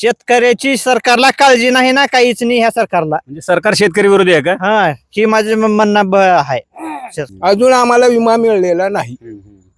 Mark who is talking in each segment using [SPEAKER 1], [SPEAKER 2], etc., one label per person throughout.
[SPEAKER 1] शेतकऱ्याची सरकारला काळजी नाही ना काहीच नाही ह्या सरकारला.
[SPEAKER 2] म्हणजे सरकार शेतकरी विरोधी आहे का?
[SPEAKER 1] हा ही माझं म- म्हणणं ब- आहे. शेत-
[SPEAKER 3] अजून आम्हाला विमा मिळलेला नाही.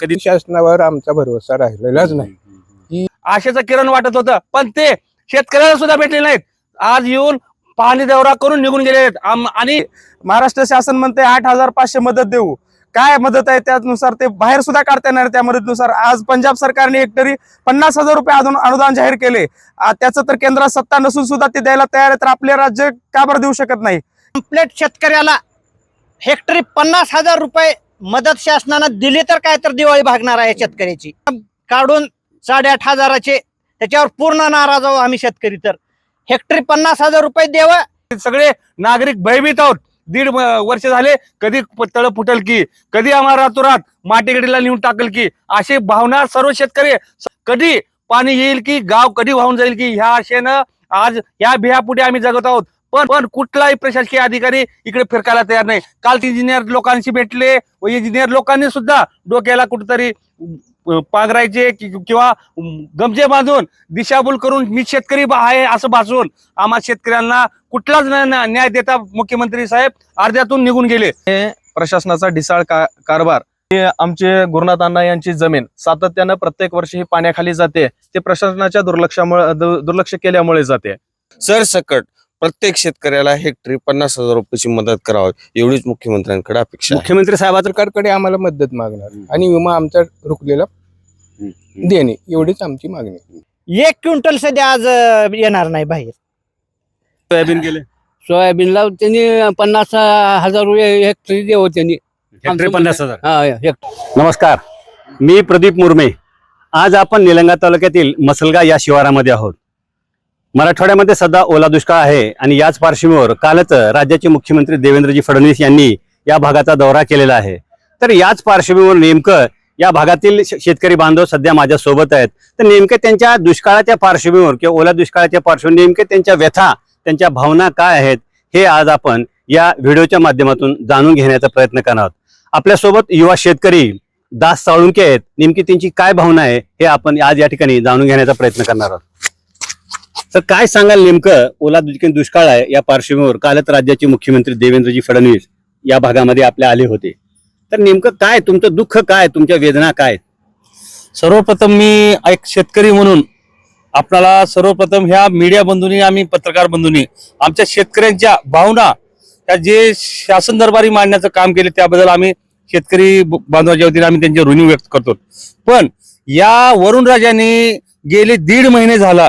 [SPEAKER 2] कधी?
[SPEAKER 3] शासनावर आमचा भरोसा राहिलेलाच नाही.
[SPEAKER 4] आशेचं किरण वाटत होतं पण ते शेतकऱ्याला सुद्धा भेटले नाहीत. आज येऊन पाहणी दौरा करून निघून गेले आहेत. आम- आणि महाराष्ट्र शासन म्हणते आठ हजार पाचशे मदत देऊ. काय मदत आहे त्यानुसार ते बाहेर सुद्धा काढता येणार त्या मदतीनुसार. आज पंजाब सरकारने हेक्टरी पन्नास हजार रुपये अजून अनुदान जाहीर केले. आ, त्याचं तर केंद्रात सत्ता नसून सुद्धा ते द्यायला तयार आहे तर आपले राज्य का बरं देऊ शकत नाही?
[SPEAKER 1] कंप्लेट शेतकऱ्याला हेक्टरी पन्नास हजार रुपये मदत शासनानं दिली तर काय तर दिवाळी भागणार आहे शेतकऱ्याची. काढून साडेआठ हजाराचे त्याच्यावर पूर्ण नाराज आहोत आम्ही शेतकरी तर. हेक्टरी पन्नास हजार रुपये द्यावं.
[SPEAKER 4] सगळे नागरिक भयभीत आहोत. दीड वर्ष झाले कधी तळ फुटल की कधी आम्हाला रातोरात माटेगडीला नेऊन टाकल की अशी भावना सर्व शेतकरी कधी पाणी येईल की गाव कधी वाहून जाईल की ह्या आशेनं आज या बिहापुढे आम्ही जगत आहोत. पण पण कुठलाही प्रशासकीय अधिकारी इकडे फिरकायला तयार नाही. काल इंजिनियर लोकांशी भेटले व इंजिनियर लोकांनी सुद्धा डोक्याला कुठेतरी कि- किंवा गमजे बांधून दिशाभूल करून मी शेतकरी आहे असं भासून आम्हा शेतकऱ्यांना कुठलाच न्याय देता मुख्यमंत्री साहेब अर्ध्यातून निघून गेले
[SPEAKER 5] प्रशासनाचा ढिसाळ का कारभार हे आमचे गुरुनाथ अण्णा यांची जमीन सातत्यानं प्रत्येक वर्षी ही पाण्याखाली जाते ते प्रशासनाच्या दुर्लक्षामुळे दुर्लक्ष केल्यामुळे जाते
[SPEAKER 6] सरसकट प्रत्येक शेतकऱ्याला हेक्टरी पन्नास हजार रुपयाची मदत करावी एवढीच मुख्यमंत्र्यांकडे अपेक्षा.
[SPEAKER 2] मुख्यमंत्री
[SPEAKER 3] सरकारकडे आम्हाला मदत मागणार आणि विमा आमचा रुकलेला देणे. एवढीच आमची मागणी.
[SPEAKER 1] एक क्विंटल सध्या आज अं, येणार नाही बाहेर.
[SPEAKER 2] सोयाबीन गेले?
[SPEAKER 7] सोयाबीनला त्यांनी पन्नास हजार रुपये हेक्टरी देव त्यांनी.
[SPEAKER 2] हेक्टरी पन्नास हजार.
[SPEAKER 7] हा हेक्टर.
[SPEAKER 2] नमस्कार. मी प्रदीप मुरमे. आज आपण निलंगा तालुक्यातील मसलगा या शिवारामध्ये आहोत. मराठवाड्यामध्ये सध्या ओला दुष्काळ आहे आणि याच पार्श्वभूमीवर कालच राज्याचे मुख्यमंत्री देवेंद्रजी फडणवीस यांनी या भागाचा दौरा केलेला आहे. तर याच पार्श्वभूमीवर नेमकं या भागातील शेतकरी बांधव सध्या माझ्या सोबत आहेत. तर नेमके त्यांच्या दुष्काळाच्या पार्श्वभूमीवर किंवा ओला दुष्काळाच्या पार्श्वभूमीवर नेमके त्यांच्या व्यथा त्यांच्या भावना काय आहेत हे आज आपण या व्हिडिओच्या माध्यमातून जाणून घेण्याचा प्रयत्न करणार आहोत. आपल्यासोबत युवा शेतकरी दास साळुंके आहेत. नेमकी त्यांची काय भावना आहे हे आपण आज या ठिकाणी जाणून घेण्याचा प्रयत्न करणार आहोत. तर काय सांगाल नेमकं ओला दुष्काळ आहे या पार्श्वभूमीवर? कालच राज्याचे मुख्यमंत्री देवेंद्रजी फडणवीस या भागामध्ये आपल्या आले होते. तर नेमकं काय तुमचं दुःख काय तुमच्या वेदना काय?
[SPEAKER 4] सर्वप्रथम मी एक शेतकरी म्हणून आपणाला सर्वप्रथम ह्या मीडिया बंधूंनी आम्ही पत्रकार बंधूंनी आमच्या शेतकऱ्यांच्या भावना त्या जे शासन दरबारी मांडण्याचं काम केले त्याबद्दल आम्ही शेतकरी ब- बांधवाच्या वतीने आम्ही त्यांचे ऋणी व्यक्त करतो. पण या वरुण राजाने गेले दीड महिने झाला.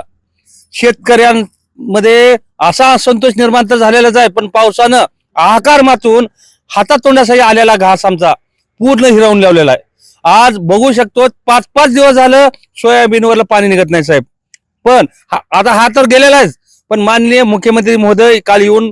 [SPEAKER 4] शेतकऱ्यांमध्ये असा असंतोष निर्माण तर झालेलाच आहे पण पावसानं आकार मातून हातातोंडासाठी आलेला घास आमचा पूर्ण हिरावून लावलेला आहे. आज बघू शकतो पाच पाच दिवस झालं सोयाबीनवरलं पाणी निघत नाही साहेब. पण हा- आता हा तर गेलेला आहेच पण माननीय मुख्यमंत्री महोदय काल येऊन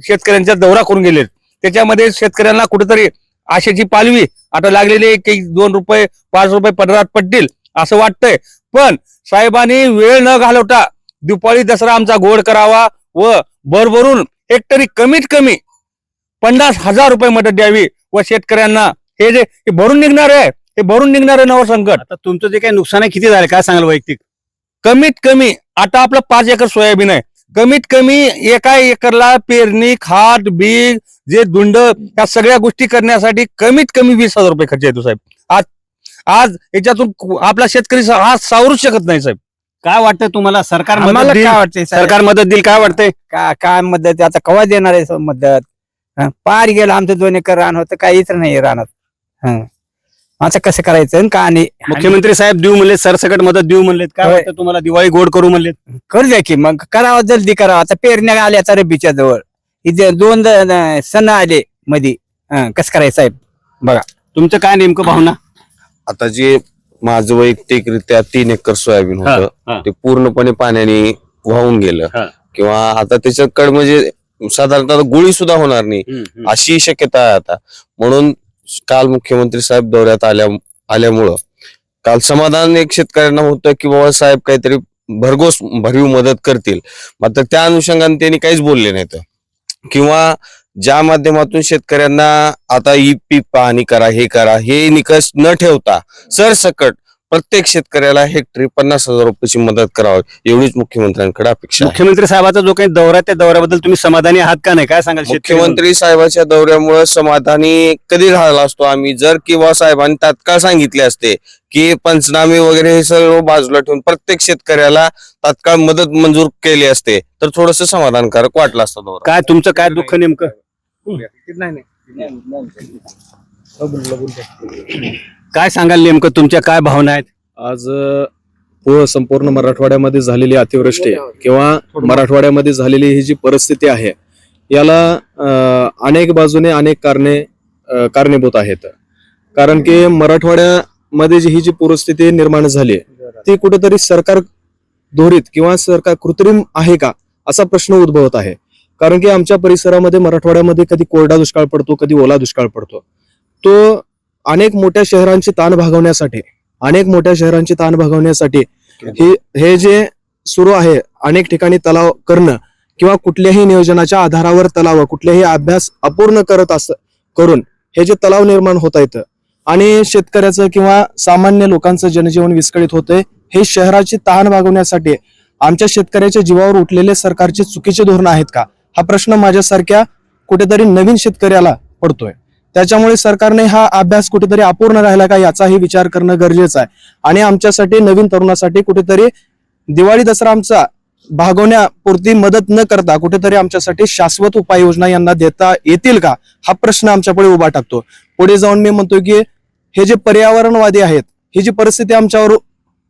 [SPEAKER 4] शेतकऱ्यांचा दौरा करून गेले त्याच्यामध्ये शेतकऱ्यांना कुठेतरी आशेची पालवी आता लागलेली काही दोन रुपये पाच रुपये पदरात पडतील असं वाटतंय. पण साहेबांनी वेळ न घालवता दिपाळी दसरा आमचा गोड करावा व भरभरून हेक्टरी कमीत कमी पन्नास हजार रुपये मदत द्यावी व शेतकऱ्यांना हे जे हे भरून निघणार आहे हे भरून निघणार आहे नवं संकट.
[SPEAKER 2] आता तुमचं जे काही नुकसान आहे किती झालं? काय सांगाल वैयक्तिक?
[SPEAKER 4] कमीत कमी आता आपलं पाच एकर सोयाबीन आहे. कमीत कमी एका एकरला पेरणी खाद बीज जे दुंड या सगळ्या गोष्टी करण्यासाठी कमीत कमी वीस हजार रुपये खर्च येतो साहेब. आज आज याच्यातून आपला शेतकरी सा- हा सावरूच शकत नाही साहेब.
[SPEAKER 2] काय वाटतं तुम्हाला? सरकार मदत
[SPEAKER 7] आम्हाला
[SPEAKER 2] देईल?
[SPEAKER 7] काय वाटतंय?
[SPEAKER 2] सरकार मदत देईल काय वाटतंय?
[SPEAKER 7] का काय मदत? आता कवा देणार आहे मदत? पार गेलं आमचं दोन एकर रान होतं काहीच नाही रानात. हं. आता कसं करायचं? आणि का नाही
[SPEAKER 2] मुख्यमंत्री साहेब देऊ म्हणले सरसकट मदत देऊ म्हणलेत. काय
[SPEAKER 7] होय.
[SPEAKER 2] वाटतं तुम्हाला? दिवाळी गोड करू म्हणलेत.
[SPEAKER 7] करू द्या की मग करावं जल्दी करावं. आता पेरण्या आल्या आता रब्बीच्या जवळ. इथे दोन द- न- सण आले मधी. हं, कसं करायचं साहेब?
[SPEAKER 2] तुमचं काय नेमकं भावना?
[SPEAKER 6] आता जे माझं वैयक्तिकरित्या तीन एकर सोयाबीन
[SPEAKER 2] हा,
[SPEAKER 6] होतं
[SPEAKER 2] हा.
[SPEAKER 6] ते पूर्णपणे पाण्याने वाहून गेलं.
[SPEAKER 2] हा.
[SPEAKER 6] किंवा आता त्याच्याकडे म्हणजे साधारणतः गोळी सुद्धा होणार नाही. अशी शक्यता आहे आता. म्हणून काल मुख्यमंत्री साहेब दौऱ्यात आल्या आल्यामुळं काल समाधान एक शेतकऱ्यांना होतं की बाबा साहेब काहीतरी भरघोस भरीव मदत करतील. मात्र त्या अनुषंगाने त्यांनी काहीच बोलले नाहीत. किंवा ज्या माध्यमातून शेतकऱ्यांना आता ई पीक पाहणी करा हे करा हे निकष न ठेवता सरसकट प्रत्येक शेतकऱ्याला हेक्टरी पन्नास हजार रुपयाची मदत करावी एवढीच मुख्यमंत्र्यांकडे अपेक्षा आहे.
[SPEAKER 2] मुख्यमंत्री साहेबाचा जो काही दौरा आहे, त्या दौऱ्याबद्दल तुम्ही समाधानी आहात का नाही? काय सांगाल शेतकरी म्हणून?
[SPEAKER 6] मुख्यमंत्री साहेबाच्या दौऱ्यामुळे समाधानी कधी राहिला असतो आम्ही? जर किंवा साहेबांनी तात्काळ सांगितले असते की पंचनामे वगैरे हे सर्व बाजूला ठेवून प्रत्येक शेतकऱ्याला तात्काळ मदत मंजूर केली असते तर थोडस समाधानकारक वाटलं असतं दौरा.
[SPEAKER 2] काय तुमचं काय दुःख नेमकं? काय सांगाल नेमकं? तुमच्या काय भावना आहेत?
[SPEAKER 5] आज अ, संपूर्ण मराठवाड्यामध्ये झालेली अतिवृष्टी किंवा मराठवाड्यामध्ये झालेली ही जी परिस्थिती आहे याला अ, अनेक बाजूने अनेक कारणे अ, कारणीभूत आहेत. कारण की मराठवाड्यामध्ये जी ही जी पूरस्थिती निर्माण झाली ती कुठेतरी सरकार धोरित किंवा सरकार कृत्रिम आहे का असा प्रश्न उद्भवत आहे. कारण की आमच्या परिसरामध्ये मराठवाड्यामध्ये कधी कोरडा दुष्काळ पडतो कधी ओला दुष्काळ पडतो. तो अनेक मोठ्या शहरांची ताण भागवण्यासाठी अनेक मोठ्या शहरांची ताण भागवण्यासाठी हे हे जे सुरू आहे अनेक ठिकाणी तलाव करणं किंवा कुठल्याही नियोजनाच्या आधारावर तलाव कुठल्याही अभ्यास अपूर्ण करत अस करून हे जे तलाव निर्माण होत आहेत आणि शेतकऱ्याचं किंवा सामान्य लोकांचं जनजीवन विस्कळीत होतंय हे शहराची तहान भागवण्यासाठी आमच्या शेतकऱ्याच्या जीवावर उठलेले सरकारचे चुकीचे धोरण आहेत का? हा प्रश्न माझ्यासारख्या कुठेतरी नवीन शेतकऱ्याला पडतोय. त्याच्यामुळे सरकारने हा अभ्यास कुठेतरी अपूर्ण राहिला का याचाही विचार करणं गरजेचं आहे. आणि आमच्यासाठी नवीन तरुणासाठी कुठेतरी दिवाळी दसरा आमचा भागवण्यापुरती मदत न करता कुठेतरी आमच्यासाठी शाश्वत उपाययोजना यांना देता येतील का? हा प्रश्न आमच्यापुढे उभा टाकतो. पुढे जाऊन मी म्हणतो की हे जे पर्यावरणवादी आहेत ही जी परिस्थिती आमच्यावर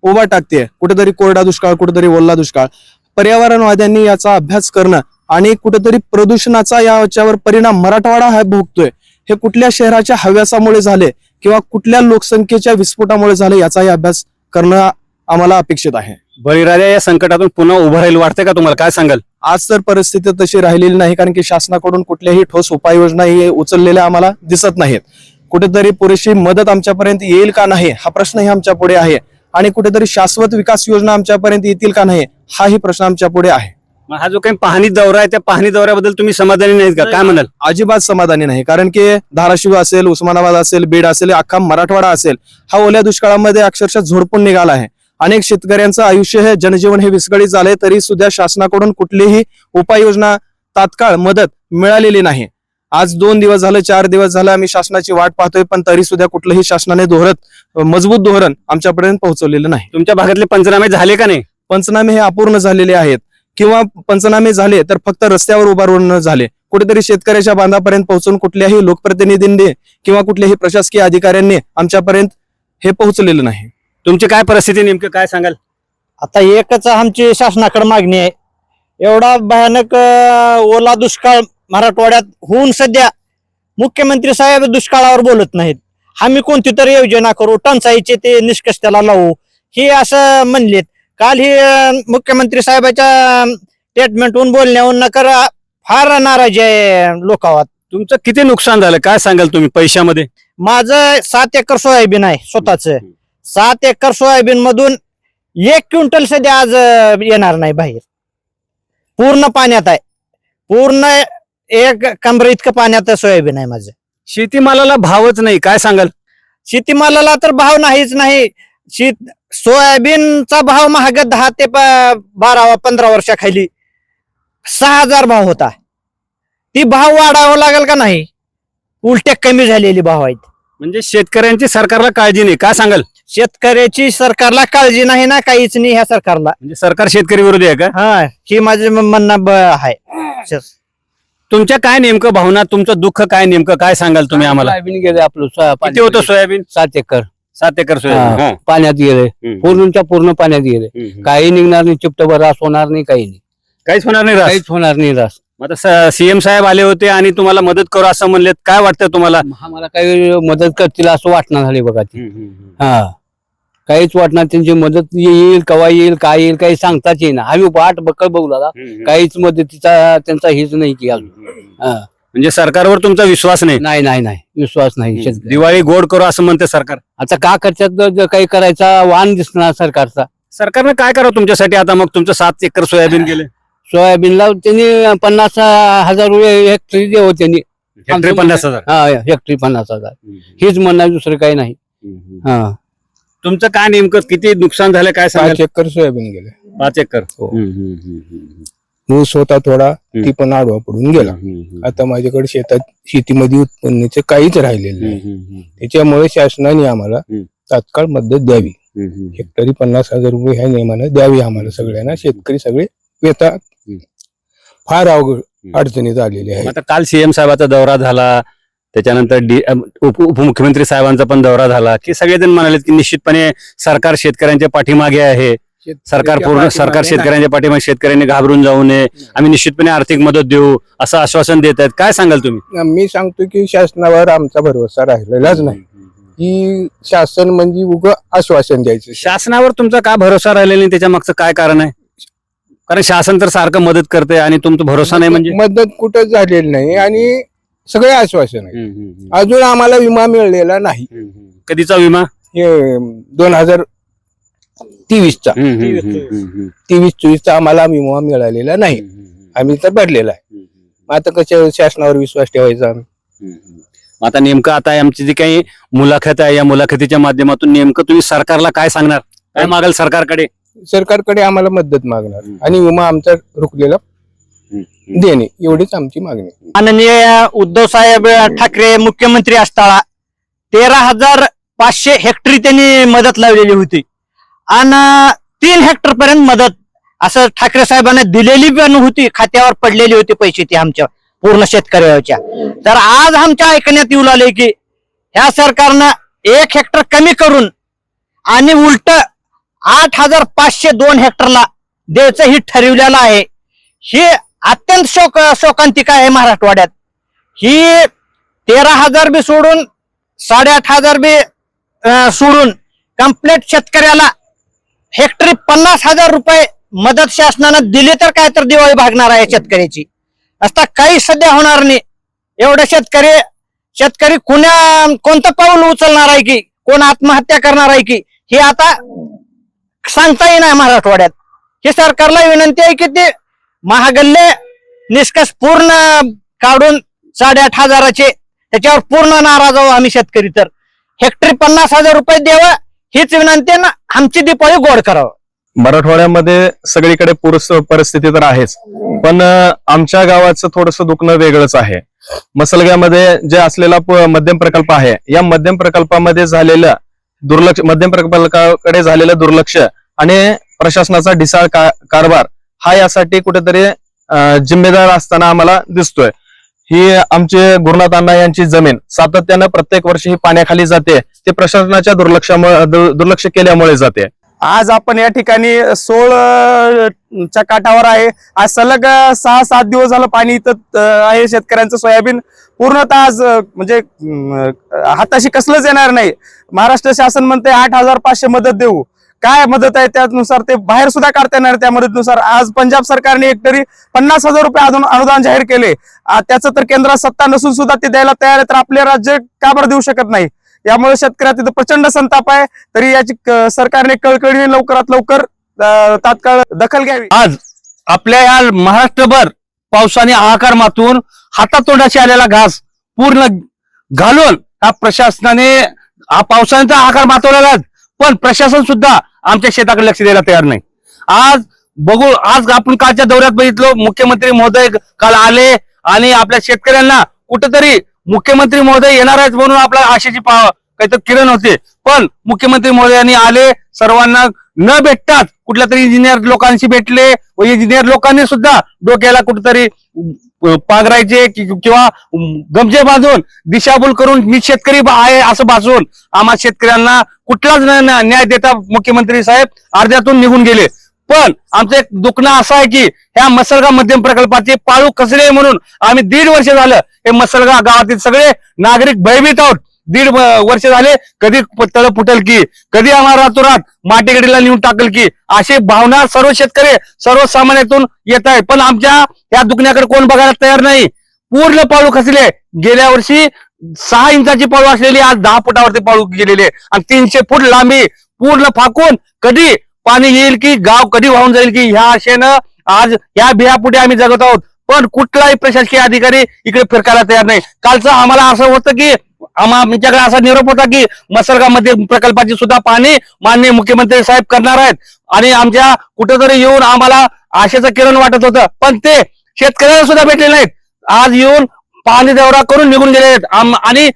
[SPEAKER 5] उभा टाकते कुठेतरी कोरडा दुष्काळ कुठेतरी ओल्ला दुष्काळ पर्यावरणवाद्यांनी याचा अभ्यास करणं आणि कुठेतरी प्रदूषणाचा याच्यावर परिणाम मराठवाडा हा भोगतोय. हे कुठल्या शहराच्या हव्यासामुळे झाले किंवा कुठल्या लोकसंख्येच्या विस्फोटामुळे झाले याचाही अभ्यास करणं आम्हाला अपेक्षित आहे.
[SPEAKER 2] बळीराजा या संकटातून पुन्हा उभं राहील वाटतंय का तुम्हाला? काय सांगाल?
[SPEAKER 5] आज तर परिस्थिती तशी राहिलेली नाही कारण की शासनाकडून कुठल्याही ठोस उपाययोजना ही उचललेल्या आम्हाला दिसत नाहीत. कुठेतरी पुरेशी मदत आमच्यापर्यंत येईल का नाही हा प्रश्नही आमच्या पुढे आहे. आणि कुठेतरी शाश्वत विकास योजना आमच्यापर्यंत येतील का नाही हाही प्रश्न आमच्या पुढे आहे.
[SPEAKER 2] मग हा जो काही पाहणी दौरा आहे त्या पाहणी दौऱ्याबद्दल तुम्ही समाधानी नाहीत का? काय म्हणाल?
[SPEAKER 5] अजिबात समाधानी नाही. कारण की धाराशिव असेल उस्मानाबाद असेल बीड असेल अख्खा मराठवाडा असेल हा ओल्या दुष्काळामध्ये अक्षरशः झोडपून निघाला आहे. अनेक शेतकऱ्यांचं आयुष्य हे जनजीवन हे विस्कळीत झाले तरी सुद्धा शासनाकडून कुठलीही उपाययोजना तात्काळ मदत मिळालेली नाही. आज दोन दिवस झालं चार दिवस झालं आम्ही शासनाची वाट पाहतोय पण तरी सुद्धा कुठलंही शासनाने धोरण मजबूत धोरण आमच्यापर्यंत पोहोचवलेलं नाही.
[SPEAKER 2] तुमच्या भागातले पंचनामे झाले का नाही?
[SPEAKER 5] पंचनामे हे अपूर्ण झालेले आहेत. किंवा पंचनामे झाले तर फक्त रस्त्यावर उभारून झाले. कुठेतरी शेतकऱ्याच्या बांधापर्यंत पोहोचून कुठल्याही लोकप्रतिनिधींनी किंवा कुठल्याही प्रशासकीय अधिकाऱ्यांनी आमच्यापर्यंत हे पोहोचलेलं नाही.
[SPEAKER 2] तुमची काय परिस्थिती नेमकं काय सांगाल?
[SPEAKER 1] आता एकच आमची शासनाकडे मागणी आहे. एवढा भयानक ओला दुष्काळ मराठवाड्यात होऊन सध्या मुख्यमंत्री साहेब दुष्काळावर बोलत नाहीत. आम्ही कोणती तरी योजना करू टंचाईचे ते निष्कर्ष त्याला लावू. हे असं म्हणलेत. काल ही अं, मुख्यमंत्री साहेबाच्या स्टेटमेंटहून बोलण्याहून नकर फार नाराजी आहे लोकावात
[SPEAKER 2] तुमचं किती नुकसान झालं? काय सांगाल तुम्ही पैशामध्ये?
[SPEAKER 1] माझं सात एकर सोयाबीन आहे स्वतःच. सात एकर सोयाबीन मधून एक क्विंटल सध्या आज अं, येणार नाही बाहेर. पूर्ण पाण्यात आहे. पूर्ण एक कमर इतकं पाण्यात सोयाबीन आहे माझं.
[SPEAKER 2] शेतीमालाला भावच नाही. काय सांगाल?
[SPEAKER 1] शेतीमालाला तर भाव नाहीच नाही. शेत सोयाबीनचा भाव महाग दहा ते प- बारा पंधरा वर्षाखाली सहा हजार भाव होता. ती भाव वाढावा लागेल का नाही? उलट्या कमी झालेली भाव आहेत.
[SPEAKER 2] म्हणजे शेतकऱ्यांची सरकारला काळजी नाही काय सांगाल?
[SPEAKER 1] शेतकऱ्याची सरकारला काळजी नाही ना काहीच नाही ह्या सरकारला.
[SPEAKER 2] म्हणजे सरकार शेतकरी विरोधी आहे का?
[SPEAKER 1] हा ही माझं म्हणणं ब- आहे.
[SPEAKER 2] तुमच्या काय नेमकं भावना तुमचं दुःख काय नेमकं काय सांगाल तुम्ही आम्हाला?
[SPEAKER 7] सोयाबीन गेले आपलं
[SPEAKER 2] किती होतं सोयाबीन?
[SPEAKER 7] सात एकर.
[SPEAKER 2] सात एकर सोयाबीन हा.
[SPEAKER 7] पाण्यात गेले.
[SPEAKER 2] हम्म.
[SPEAKER 7] पूर्णच्या पूर्ण पाण्यात गेले.
[SPEAKER 2] हम्म.
[SPEAKER 7] काही निघणार नाही चिपटभर रास होणार नाही काही नाही.
[SPEAKER 2] काहीच होणार नाही रास.
[SPEAKER 7] काहीच होणार नाही रास.
[SPEAKER 2] मग आता सीएम साहेब आले होते आणि तुम्हाला मदत करू असं म्हणलेत काय वाटतं तुम्हाला?
[SPEAKER 7] आम्हाला काही मदत करतील असं वाटणार झाले बघा ती. हा. काहीच वाटणार त्यांची मदत येईल कवा येईल काय येईल काही सांगताच येईना. आम्ही वाट बकळ बघू दादा. काहीच मदतीचा त्यांचा हेच नाही की अजून. हा.
[SPEAKER 2] म्हणजे सरकारवर तुमचा विश्वास नाही?
[SPEAKER 7] नाही नाही नाही. विश्वास नाही शेतकरी
[SPEAKER 2] दिवाळी गोड करू असं म्हणते सरकार.
[SPEAKER 7] आता का करतात? काही करायचा वाण दिसणार सरकारचा.
[SPEAKER 2] सरकारनं काय करावं तुमच्यासाठी? आता मग तुमचं सात एकर सोयाबीन गेले.
[SPEAKER 7] सोयाबीनला त्यांनी पन्नास हजार रुपये हेक्टरी देऊ त्यांनी.
[SPEAKER 2] हेक्टरी पन्नास हजार?
[SPEAKER 7] हा हेक्टरी पन्नास हजार. हेच म्हणणार दुसरं काही नाही. हा.
[SPEAKER 2] तुमचं काय नेमकं? किती नुकसान झालं? काय सांगाल?
[SPEAKER 3] पाच एकर सोयाबीन गेले.
[SPEAKER 2] पाच एकर.
[SPEAKER 3] हो.
[SPEAKER 2] हम्म, हम्म, हम्म, हम्म,
[SPEAKER 3] ऊस होता थोडा ती पण आडवा पडून गेला. आता माझ्याकडे शेतात शेतीमध्ये उत्पन्नाचं काहीच राहिलेलं नाही. त्याच्यामुळे शासनाने आम्हाला. तात्काळ मदत द्यावी. हेक्टरी पन्नास हजार रुपये ह्या नियमानं द्यावी आम्हाला सगळ्यांना. शेतकरी सगळे येतात. फार अवघड अडचणीत आलेले आहे
[SPEAKER 2] आता काल सीएम साहेबाचा दौरा झाला. त्याच्यानंतर उपमुख्यमंत्री साहेबांचा पण दौरा झाला. की सगळेजण म्हणाले की निश्चितपणे सरकार शेतकऱ्यांच्या पाठीमागे आहे. सरकार पूर्ण सरकार शेतकऱ्यांच्या पाठीमागे शेतकऱ्यांनी घाबरून जाऊ नये. आम्ही निश्चितपणे आर्थिक मदत देऊ असं आश्वासन देत आहेत. काय सांगाल तुम्ही?
[SPEAKER 3] मी सांगतो की शासनावर आमचा भरोसा राहिलेलाच नाही. की शासन म्हणजे उग आश्वासन द्यायचं.
[SPEAKER 2] शासनावर तुमचा काय भरोसा राहिलेला नाही? त्याच्या मागचं काय कारण आहे? कारण शासन तर सारखं मदत करते आणि तुमचा भरोसा नाही म्हणजे?
[SPEAKER 3] मदत कुठंच झालेली नाही आणि सगळे आश्वासन आहे अजून आम्हाला विमा मिळलेला नाही.
[SPEAKER 2] कधीचा विमा?
[SPEAKER 3] हे दोन हजार तेवीसचा. तेवीस चोवीसचा आम्हाला विमा मिळालेला नाही. आम्ही तर भरलेला आहे. मग आता कशा शासनावर विश्वास ठेवायचा आम्ही?
[SPEAKER 2] आता नेमकं आता आमची जी काही मुलाखत आहे या मुलाखतीच्या माध्यमातून नेमकं तुम्ही सरकारला काय सांगणार? काय मागाल सरकारकडे?
[SPEAKER 3] सरकारकडे आम्हाला मदत मागणार. आणि विमा आमचा रुकलेला देणे. एवढीच आमची मागणी.
[SPEAKER 1] माननीय उद्धव साहेब ठाकरे मुख्यमंत्री असताना तेरा हजार पाचशे हेक्टरी त्यांनी मदत लावलेली होती. आणि तीन हेक्टर पर्यंत मदत असं ठाकरे साहेबांना दिलेली पण होती खात्यावर पडलेली होती पैसे ती आमच्या पूर्ण शेतकऱ्याच्या. तर आज आमच्या ऐकण्यात येऊ लागले की ह्या सरकारनं एक हेक्टर कमी करून आणि उलट आठ हजार पाचशे दोन हेक्टरला द्यायचं ही ठरवलेलं आहे. ही अत्यंत शोक शोकांतिका आहे मराठवाड्यात. ही तेरा हजार बी सोडून साडेआठ हजार बी सोडून कंप्लीट शेतकऱ्याला हेक्टरी पन्नास हजार रुपये मदत शासनानं दिली तर काय तर दिवाळी भागणार आहे शेतकऱ्याची. असता काही सध्या होणार नाही. एवढं शेतकरी शेतकरी कुण्या कोणतं पाऊल उचलणार आहे की? कोण आत्महत्या करणार आहे की? हे आता सांगता येणार मराठवाड्यात. हे सरकारला विनंती आहे की ते महागल्ले निष्कर्ष पूर्ण काढून साडेआठ हजाराचे त्याच्यावर पूर्ण नाराज आहोत आम्ही शेतकरी तर. हेक्टरी पन्नास हजार रुपये देवा हीच विनंती आहे ना? आमची दीपावली गोड करावं.
[SPEAKER 5] मराठवाड्यामध्ये सगळीकडे पूर परिस्थिती तर आहेच. पण आमच्या गावाचं थोडस दुखणं वेगळंच आहे. मसलग्यामध्ये जे असलेला मध्यम प्रकल्प आहे या मध्यम प्रकल्पामध्ये झालेलं दुर्लक्ष मध्यम प्रकल्पाकडे झालेलं दुर्लक्ष आणि प्रशासनाचा ढिसाळ का- कारभार हा यासाठी कुठेतरी जिम्मेदार असताना आम्हाला दिसतोय. ही आमचे गुरुनाथ अण्णा यांची जमीन. सातत्यानं प्रत्येक वर्षी ही पाण्याखाली जाते. ते प्रशासनाच्या दुर्लक्षामुळे दुर्लक्ष केल्यामुळे जाते.
[SPEAKER 8] आज आपण या ठिकाणी सोळ च्या काठावर आहे. आज सलग सहा सात दिवस झालं पाणी इथं आहे शेतकऱ्यांचं. सोयाबीन पूर्णतः आज म्हणजे हाताशी कसलंच येणार नाही. महाराष्ट्र शासन म्हणते आठ हजार पाचशे मदत देऊ. काय मदत आहे त्यानुसार ते बाहेर सुद्धा काढता येणार त्या मदतीनुसार. आज पंजाब सरकारने एकतरी पन्नास हजार रुपये अजून अनुदान जाहीर केले. त्याचं तर केंद्रात सत्ता नसून सुद्धा ते द्यायला तयार आहे तर आपले राज्य का बरं देऊ शकत नाही? यामुळे शेतकऱ्यात तिथं प्रचंड संताप आहे. तरी याची सरकारने कळकळीने लवकरात लवकर तात्काळ दखल घ्यावी.
[SPEAKER 4] आज आपल्या या महाराष्ट्रभर पावसाने आकार मातून हातातोंडाशी आलेला घास पूर्ण घालून हा प्रशासनाने हा पावसाने तर आकार मातवलेला पण प्रशासन सुद्धा आमच्या शेताकडे लक्ष द्यायला तयार नाही. आज बघू आज आपण कालच्या दौऱ्यात बघितलो मुख्यमंत्री महोदय काल आले आणि आपल्या शेतकऱ्यांना कुठेतरी मुख्यमंत्री महोदय येणार आहेत म्हणून आपल्या आशेची पा काहीतरी किरण होते. पण मुख्यमंत्री महोदयांनी आले सर्वांना न भेटताच कुठल्या तरी इंजिनियर लोकांशी भेटले व इंजिनियर लोकांनी सुद्धा डोक्याला कुठेतरी पागरायचे किंवा गमजे बांधून दिशाभूल करून मी शेतकरी आहे असं भासून आम्हा शेतकऱ्यांना कुठलाच न- न्याय देता मुख्यमंत्री साहेब अर्ध्यातून निघून गेले. पण आमचं एक दुखणं असं आहे की ह्या मसलगा मध्यम प्रकल्पाचे पाळू कसले म्हणून आम्ही दीड वर्ष झालं हे मसलगा गावातील सगळे नागरिक भयभीत आहोत. दीड वर्ष झाले कधी तळ फुटल की कधी आम्हाला रातोरात माटेगडीला नेऊन टाकल की अशी भावना सर्व शेतकरी सर्वसामान्यातून येत आहे. पण आमच्या या दुखण्याकडे कोण बघायला तयार नाही. पूर्ण पाळू खचले. गेल्या वर्षी सहा इंचाची पाळू असलेली आज दहा फुटावरती पाळू गेलेले आणि तीनशे फूट लांबी पूर्ण फाकून कधी पाणी येईल की गाव कधी वाहून जाईल की ह्या आशेनं आज या बिहापुढे आम्ही जगत आहोत. पण कुठलाही प्रशासकीय अधिकारी इकडे फिरकायला तयार नाही. कालचं आम्हाला असं होतं की आम्हा आमच्याकडे असा निरोप होता की मसलगामध्ये प्रकल्पाची सुद्धा पाणी माननीय मुख्यमंत्री साहेब करणार आहेत. आणि आमच्या कुठेतरी येऊन आम्हाला आशेचं किरण वाटत होतं. पण ते शेतकऱ्याला सुद्धा भेटले नाहीत. आज येऊन पाणी दौरा करून निघून गेले आहेत. आणि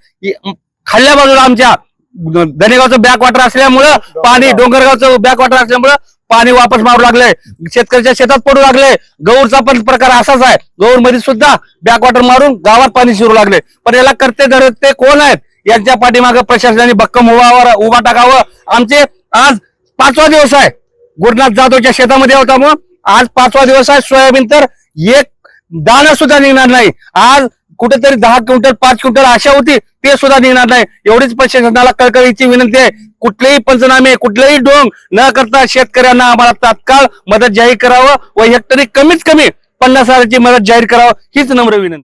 [SPEAKER 4] खाल्ल्या बाजूला आमच्या धनेगावचं बॅक वॉटर असल्यामुळं पाणी डोंगरगावचं बॅक वॉटर असल्यामुळं पाणी वापस मारू लागले. शेतकऱ्याच्या शेतात पडू लागले. गौरचा पण प्रकार असाच आहे. गौरमध्ये सुद्धा बॅकवॉटर मारून गावात पाणी शिरू लागले. पण याला करते धरते कोण आहेत? यांच्या पाठीमागे प्रशासनाने भक्कम उभावर उभा टाकावं. आमचे आज पाचवा दिवस आहे. गुरुनाथ जाधवच्या शेतामध्ये होता मग आज पाचवा दिवस आहे. सोयाबीन तर एक दाणा सुद्धा निघणार नाही. आज कुठेतरी दहा क्विंटल पाच क्विंटल आशा होती ते सुद्धा निघणार नाही. एवढीच प्रशासनाला कळकळीची विनंती आहे. कुठलेही पंचनामे कुठलेही डोंग न करता शेतकऱ्यांना आम्हाला तात्काळ मदत जाहीर करावं व हेक्टरी कमीत कमी पन्नास हजाराची मदत जाहीर करावं हीच नम्र विनंती.